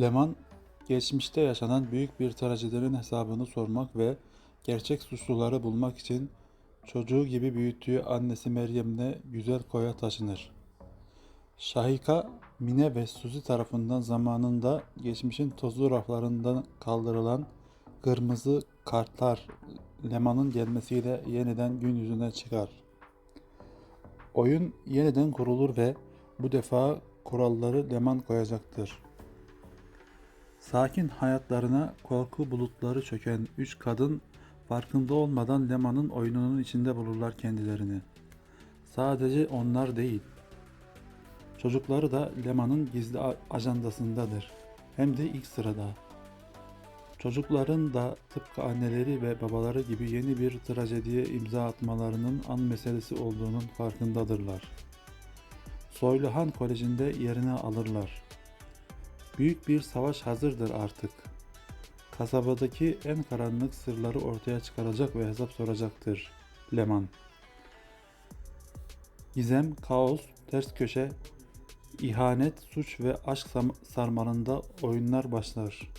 Leman, geçmişte yaşanan büyük bir trajedinin hesabını sormak ve gerçek suçluları bulmak için çocuğu gibi büyüttüğü annesi Meryem'le güzel koya taşınır. Şahika, Mine ve Suzi tarafından zamanında geçmişin tozlu raflarından kaldırılan kırmızı kartlar Leman'ın gelmesiyle yeniden gün yüzüne çıkar. Oyun yeniden kurulur ve bu defa kuralları Leman koyacaktır. Sakin hayatlarına korku bulutları çöken üç kadın farkında olmadan Leman'ın oyununun içinde bulurlar kendilerini. Sadece onlar değil. Çocukları da Leman'ın gizli ajandasındadır. Hem de ilk sırada. Çocukların da tıpkı anneleri ve babaları gibi yeni bir trajediye imza atmalarının an meselesi olduğunun farkındadırlar. Soyluhan Koleji'nde yerini alırlar. Büyük bir savaş hazırdır artık. Kasabadaki en karanlık sırları ortaya çıkaracak ve hesap soracaktır Leman. Gizem, kaos, ters köşe, ihanet, suç ve aşk sarmalında oyunlar başlar.